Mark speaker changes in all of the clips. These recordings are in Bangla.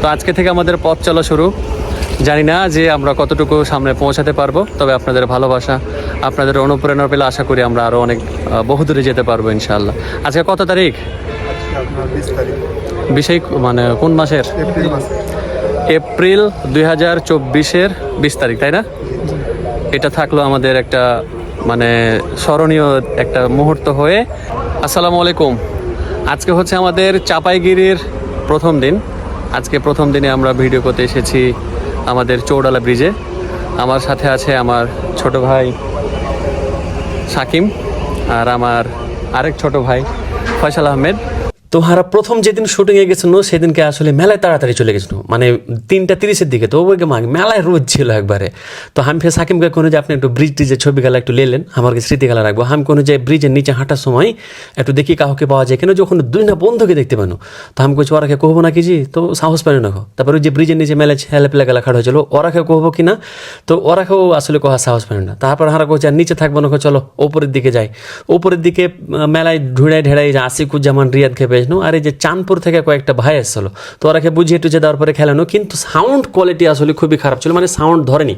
Speaker 1: তো আজকে থেকে আমাদের পথ চলা শুরু। জানি না যে আমরা কতটুকু সামনে পৌঁছাতে পারব তবে আপনাদের ভালোবাসা আপনাদের অনুপ্রেরণা পেলে আশা করি আমরা আরও অনেক বহুদূরে যেতে পারব ইনশাআল্লাহ। আজকে কত তারিখ?
Speaker 2: বিশ
Speaker 1: মানে কোন মাসের?
Speaker 2: এপ্রিল
Speaker 1: এপ্রিল দুই হাজার চব্বিশের বিশ তারিখ তাই না? এটা থাকল আমাদের একটা মানে স্মরণীয় একটা মুহূর্ত হয়ে। আসসালামু আলাইকুম। আজকে হচ্ছে আমাদের চাপাইগিরির প্রথম দিন। আজকে প্রথম দিনে আমরা ভিডিও করতে এসেছি আমাদের চৌডালা ব্রিজে। আমার সাথে আছে আমার ছোট ভাই সাকিম আর আমার আরেক ছোট ভাই ফয়সাল আহমেদ। তো হারা প্রথম যেদিন শুটিংয়ে গেছিল, সেদিনকে আসলে মেলায় তাড়াতাড়ি চলে গেছিল। মানে তিনটা তিরিশের দিকে তো ওই মাগ মেলায় রোদ ছিল একবারে। তো আমি ফের সাকিমকে কোনো যে আপনি একটু ব্রিজ টিজে ছবি গেলা একটু লেলেন আমার স্মৃতি গেলা রাখব। আমি কোনো যে ব্রিজের নিচে হাঁটার সময় একটু দেখি কাউকে পাওয়া যায় কেন, যখন দুই না বন্ধুকে দেখতে পানো। তো আমি কইছি ওরাকে কহবো না কি জি? তো সাহস পাই না তারপরে ওই যে ব্রিজের নিচে মেলে ছেলে পেলে গেলা খাড়া হয়েছিল ওরাকে কহবো কি না? তো ওরাকেও আসলে কোহা সাহস পাই না। তারপর হারা কইছে, আর নিচে থাকব না চলো, ওপরের দিকে যাই। ওপরের দিকে মেলায় ঢুড়াই ঢেড়াই আসিকুজ্জামান, রিয়াদ খেয়ে পেয়েছিল আর এই যে চাঁদপুর থেকে কয়েকটা ভাই এসেছিল তো ওরাকে বুঝিয়ে টুঝে দেওয়ার পরে খেলানো, কিন্তু সাউন্ড কোয়ালিটি আসলে খুবই খারাপ ছিল মানে সাউন্ড ধরেনি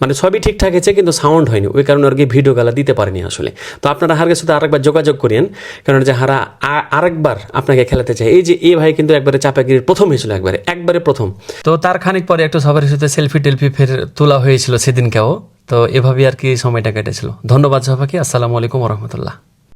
Speaker 1: মানে সবই ঠিকঠাক আছে, কিন্তু সাউন্ড হয়নি, ওই কারণে ওর ভিডিও গালা দিতে পারেনি আসলে। তো আপনারা হারকে সাথে আরেকবার যোগাযোগ করেন কারণ যে হারা আরেকবার আপনাকে খেলাতে চাই এই যে এ ভাই কিন্তু একবারে চাপাগিরির প্রথম হয়েছিল একবারে একবারে প্রথম। তো তার খানিক পরে একটু সবার সাথে সেলফি টেলফি ফের তোলা হয়েছিল সেদিনকেও, তো এভাবেই আর কি সময়টা কেটেছিল। ধন্যবাদ সবাইকে, আসসালামু আলাইকুম রহমতুল্লাহ।